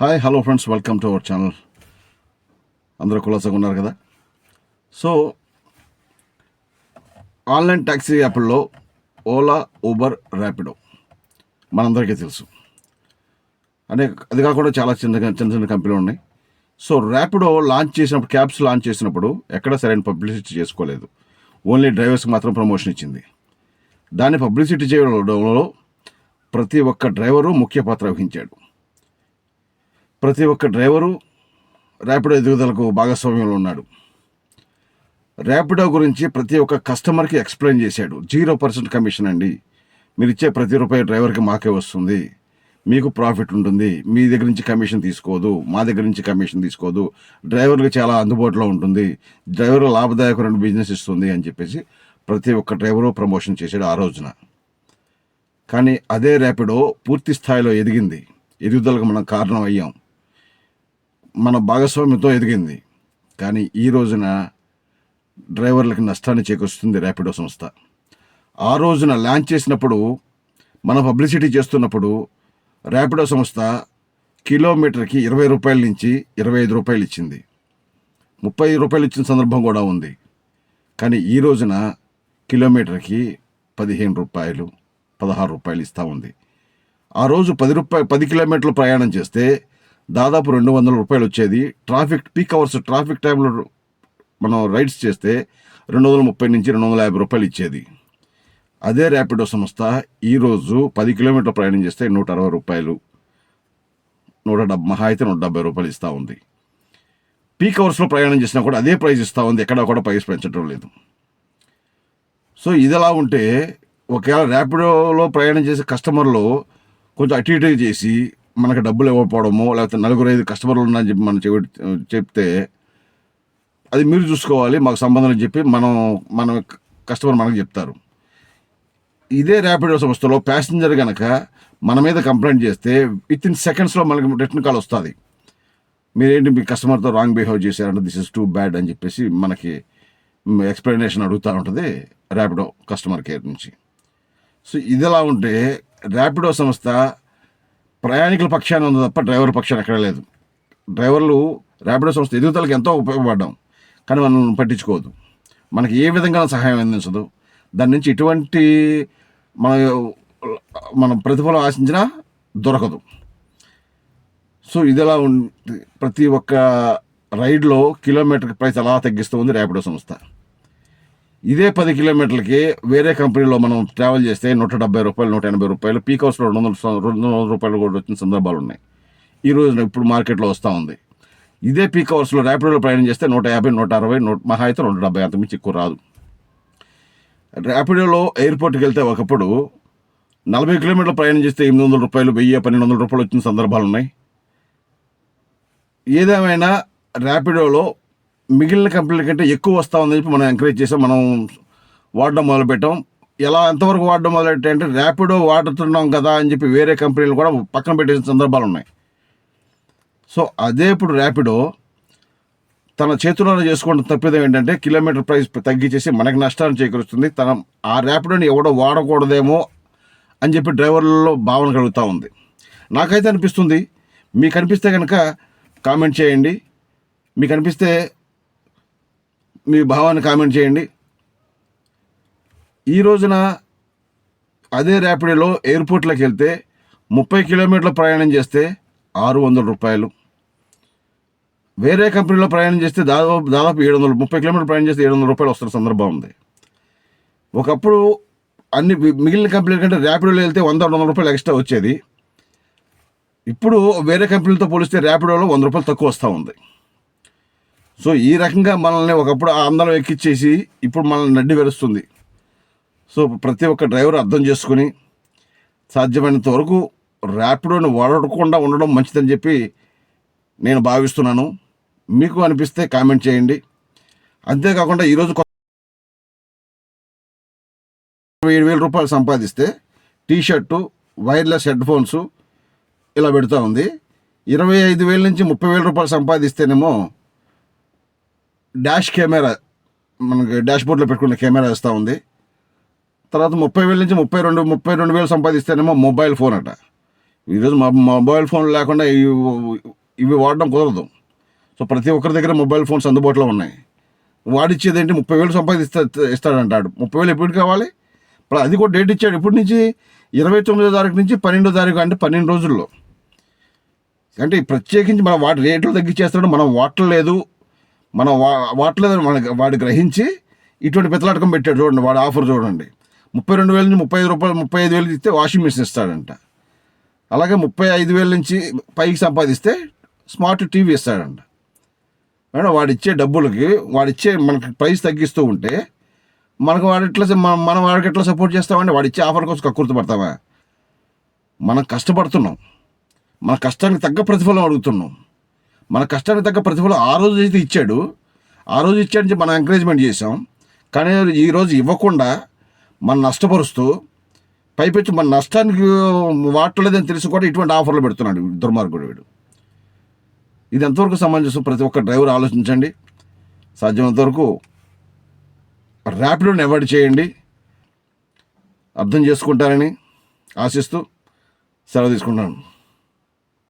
Hi hello friends welcome to our channel అందరూ కులాసగా ఉన్నారు కదా? సో ఆన్లైన్ ట్యాక్సీ యాప్ల్లో ఓలా ఊబర్ ర్యాపిడో మనందరికీ తెలుసు. అనే అది కాకుండా చాలా చిన్న చిన్న చిన్న కంపెనీలు ఉన్నాయి. సో ర్యాపిడో లాంచ్ చేసినప్పుడు క్యాబ్స్ లాంచ్ చేసినప్పుడు ఎక్కడ సరైన పబ్లిసిటీ చేసుకోలేదు. ఓన్లీ డ్రైవర్స్కి మాత్రం ప్రమోషన్ ఇచ్చింది. దాన్ని పబ్లిసిటీ చేయడంలో ప్రతి ఒక్క డ్రైవరు ముఖ్య పాత్ర వహించాడు. ప్రతి ఒక్క డ్రైవరు ర్యాపిడో ఎదుగుదలకు భాగస్వామ్యంలో ఉన్నాడు. ర్యాపిడో గురించి ప్రతి ఒక్క కస్టమర్కి ఎక్స్ప్లెయిన్ చేశాడు. జీరో పర్సెంట్ కమిషన్ అండి. మీరు ఇచ్చే ప్రతి రూపాయి డ్రైవర్కి మాకే వస్తుంది. మీకు ప్రాఫిట్ ఉంటుంది. మీ దగ్గర నుంచి కమిషన్ తీసుకోదు. మా దగ్గర నుంచి కమిషన్ తీసుకోదు. డ్రైవర్కి చాలా అందుబాటులో ఉంటుంది. డ్రైవర్ లాభదాయకమైన బిజినెస్ ఇస్తుంది అని చెప్పేసి ప్రతి ఒక్క డ్రైవరు ప్రమోషన్ చేశాడు ఆ రోజున. కానీ అదే ర్యాపిడో పూర్తి స్థాయిలో ఎదిగింది. ఎదుగుదలకు మనం కారణం అయ్యాం. మన భాగస్వామ్యంతో ఎదిగింది. కానీ ఈ రోజున డ్రైవర్లకు నష్టాన్ని చేకూరుస్తుంది ర్యాపిడో సంస్థ. ఆ రోజున లాంచ్ చేసినప్పుడు మన పబ్లిసిటీ చేస్తున్నప్పుడు ర్యాపిడో సంస్థ కిలోమీటర్కి ఇరవై రూపాయల నుంచి ఇరవై ఐదు రూపాయలు ఇచ్చింది. ముప్పై రూపాయలు ఇచ్చిన సందర్భం కూడా ఉంది. కానీ ఈ రోజున కిలోమీటర్కి పదిహేను రూపాయలు పదహారు రూపాయలు ఇస్తూ ఉంది. ఆ రోజు పది రూపాయలు పది కిలోమీటర్లు ప్రయాణం చేస్తే దాదాపు రెండు వందల రూపాయలు వచ్చేది. ట్రాఫిక్ పీక్ అవర్స్ ట్రాఫిక్ టైంలో మనం రైడ్స్ చేస్తే రెండు వందల ముప్పై నుంచి రెండు వందల యాభై రూపాయలు ఇచ్చేది. అదే ర్యాపిడో సంస్థ ఈరోజు పది కిలోమీటర్ల ప్రయాణం చేస్తే నూట అరవై రూపాయలు. నూట డెబ్బై మహా అయితే నూట డెబ్బై రూపాయలు ఇస్తూ ఉంది. పీక్ అవర్స్లో ప్రయాణం చేసినా కూడా అదే ప్రైస్ ఇస్తూ ఉంది. ఎక్కడ కూడా ప్రైస్ పెంచడం లేదు. సో ఇది ఎలా ఉంటే ఒకవేళ ర్యాపిడోలో ప్రయాణం చేసే కస్టమర్లు కొంచెం అటు ఇటు చేసి మనకు డబ్బులు ఇవ్వకపోవడము లేకపోతే నలుగురు ఐదు కస్టమర్లు ఉన్నారని చెప్పి మనం చెవి- చెప్తే అది మీరు చూసుకోవాలి మాకు సంబంధం అని చెప్పి మనం మన కస్టమర్ మనకు చెప్తారు. ఇదే ర్యాపిడో సంస్థలో ప్యాసింజర్ కనుక మన మీద కంప్లైంట్ చేస్తే విత్ ఇన్ సెకండ్స్లో మనకి రిటర్న్ కాల్ వస్తుంది. మీరేంటి మీ కస్టమర్తో రాంగ్ బిహేవ్ చేశారంటే దిస్ ఇస్ టూ బ్యాడ్ అని చెప్పేసి మనకి ఎక్స్ప్లెనేషన్ అడుగుతూ ఉంటుంది ర్యాపిడో కస్టమర్ కేర్ నుంచి. సో ఇది ఎలా ఉంటే ర్యాపిడో సంస్థ ప్రయాణికుల పక్షాన ఉంది తప్ప డ్రైవర్ పక్షాన ఎక్కడ లేదు. డ్రైవర్లు ర్యాపిడో సంస్థ ఎదుగుదలకు ఎంతో ఉపయోగపడ్డాం కానీ మనం పట్టించుకోవద్దు. మనకి ఏ విధంగా సహాయం అందించదు. దాని నుంచి ఎటువంటి మన మనం ప్రతిఫలం ఆశించినా దొరకదు. సో ఇది ఎలా ఉంది ప్రతి ఒక్క రైడ్లో కిలోమీటర్ ప్రైస్ అలా తగ్గిస్తూ ఉంది ర్యాపిడో సంస్థ. ఇదే పది కిలోమీటర్లకి వేరే కంపెనీలో మనం ట్రావెల్ చేస్తే నూట డెబ్బై రూపాయలు నూట ఎనభై రూపాయలు పీక్ హౌస్లో రెండు వందల రెండు వందల రూపాయలు కూడా వచ్చిన సందర్భాలు ఉన్నాయి. ఈ రోజున ఇప్పుడు మార్కెట్లో వస్తూ ఉంది. ఇదే పీక్ అవర్స్లో ర్యాపిడోలో ప్రయాణం చేస్తే నూట యాభై నూట అరవై నూట మహా అయితే నూట డెబ్బై అంతమించి ఎక్కువ రాదు. ర్యాపిడోలో ఎయిర్పోర్ట్కి వెళ్తే ఒకప్పుడు నలభై కిలోమీటర్ల ప్రయాణం చేస్తే ఎనిమిది వందల రూపాయలు వెయ్యి పన్నెండు వందల రూపాయలు వచ్చిన సందర్భాలు ఉన్నాయి. ఏదేమైనా ర్యాపిడోలో మిగిలిన కంపెనీల కంటే ఎక్కువ వస్తూ ఉందని చెప్పి మనం ఎంకరేజ్ చేసాం. మనం వాడడం మొదలుపెట్టాం. ఎలా ఎంతవరకు వాడడం మొదలెట్టే అంటే ర్యాపిడో వాడుతున్నాం కదా అని చెప్పి వేరే కంపెనీలు కూడా పక్కన పెట్టేసిన సందర్భాలు ఉన్నాయి. సో అదే ఇప్పుడు ర్యాపిడో తన చేతుల్లో చేసుకోవడం తప్పిదం ఏంటంటే కిలోమీటర్ ప్రైస్ తగ్గించేసి మనకి నష్టాన్ని చేకూరుస్తుంది. తన ఆ ర్యాపిడోని ఎవడో వాడకూడదేమో అని చెప్పి డ్రైవర్లలో భావన కలుగుతూ ఉంది. నాకైతే అనిపిస్తుంది మీకు అనిపిస్తే కనుక కామెంట్ చేయండి. మీకు అనిపిస్తే మీ భావాన్ని కామెంట్ చేయండి. ఈ రోజున అదే ర్యాపిడోలో ఎయిర్పోర్ట్లోకి వెళ్తే ముప్పై కిలోమీటర్ల ప్రయాణం చేస్తే ఆరు వందల రూపాయలు. వేరే కంపెనీలో ప్రయాణం చేస్తే దాదాపు దాదాపు ఏడు వందలు ముప్పై కిలోమీటర్లు ప్రయాణం చేస్తే ఏడు వందల రూపాయలు వస్తున్న సందర్భం ఉంది. ఒకప్పుడు అన్ని మిగిలిన కంపెనీల కంటే ర్యాపిడోలో వెళ్తే వంద రెండు వందల రూపాయలు ఎక్స్ట్రా వచ్చేది. ఇప్పుడు వేరే కంపెనీలతో పోలిస్తే ర్యాపిడోలో వంద రూపాయలు తక్కువ వస్తూ ఉంది. సో ఈ రకంగా మనల్ని ఒకప్పుడు ఆ అందరం ఎక్కిచ్చేసి ఇప్పుడు మనల్ని నడ్డి వెరుస్తుంది సో ప్రతి ఒక్క డ్రైవర్ అర్థం చేసుకుని సాధ్యమైనంత వరకు ర్యాపిడోని వాడకుండా ఉండడం మంచిదని చెప్పి నేను భావిస్తున్నాను. మీకు అనిపిస్తే కామెంట్ చేయండి. అంతేకాకుండా ఈరోజు ఏడు వేల రూపాయలు సంపాదిస్తే T shirt wireless headphones ఇలా పెడుతూ ఉంది. ఇరవై ఐదు వేల నుంచి ముప్పై వేల రూపాయలు సంపాదిస్తేనేమో డాష్ కెమెరా మనకి డాష్ బోర్డ్లో పెట్టుకున్న కెమెరా ఇస్తూ ఉంది. తర్వాత ముప్పై వేల నుంచి ముప్పై రెండు ముప్పై రెండు వేలు సంపాదిస్తేనేమో మొబైల్ ఫోన్ అట. ఈరోజు మా మొబైల్ ఫోన్ లేకుండా ఇవి వాడడం కుదరదు. సో ప్రతి ఒక్కరి దగ్గర మొబైల్ ఫోన్స్ అందుబాటులో ఉన్నాయి. వాడిచ్చేది ఏంటి? ముప్పై వేలు సంపాదిస్తా ఇస్తాడంటాడు. ముప్పై వేలు ఎప్పుడు కావాలి? ఇప్పుడు అది కూడా డేట్ ఇచ్చాడు. ఇప్పటి నుంచి ఇరవై తొమ్మిదో తారీఖు నుంచి పన్నెండో తారీఖు అంటే పన్నెండు రోజుల్లో. అంటే ప్రత్యేకించి మనం వాటి రేట్లు తగ్గించేస్తాడు. మనం వాడలేదు మనం వా వాడలేదని మన వాడు గ్రహించి ఇటువంటి పెత్తలాటకం పెట్టాడు చూడండి వాడు ఆఫర్ చూడండి. ముప్పై రెండు వేల నుంచి ముప్పై ఐదు రూపాయలు ముప్పై ఐదు వేలు ఇస్తే వాషింగ్ మిషన్ ఇస్తాడంట. అలాగే ముప్పై ఐదు వేల నుంచి పైకి సంపాదిస్తే స్మార్ట్ టీవీ ఇస్తాడంట. మేడం వాడిచ్చే డబ్బులకి వాడిచ్చే మనకి ప్రైస్ తగ్గిస్తూ ఉంటే మనకు వాడు ఎట్లా మనం వాడికి ఎట్లా సపోర్ట్ చేస్తామండి? వాడిచ్చే ఆఫర్ కోసం కక్కుర్తి పడతామా? మనం కష్టపడుతున్నాం. మన కష్టానికి తగ్గ ప్రతిఫలం అడుగుతున్నాం. మన కష్టానికి తగ్గ ప్రతిఫలం ఆ రోజు అయితే ఇచ్చాడు. ఆ రోజు ఇచ్చాడని మనం ఎంకరేజ్మెంట్ చేసాం కానీ ఈరోజు ఇవ్వకుండా మన నష్టపరుస్తూ పైపెచ్చి మన నష్టానికి వాడలేదని తెలిసి కూడా ఇటువంటి ఆఫర్లు పెడుతున్నాడు దుర్మార్గుడు వీడు. ఇది ఎంతవరకు సమంజసం? ప్రతి ఒక్క డ్రైవర్ ఆలోచించండి. సాధ్యమైనంత వరకు ర్యాపిడోని అవాయిడ్ చేయండి. అర్థం చేసుకుంటారని ఆశిస్తూ సెలవు తీసుకుంటాను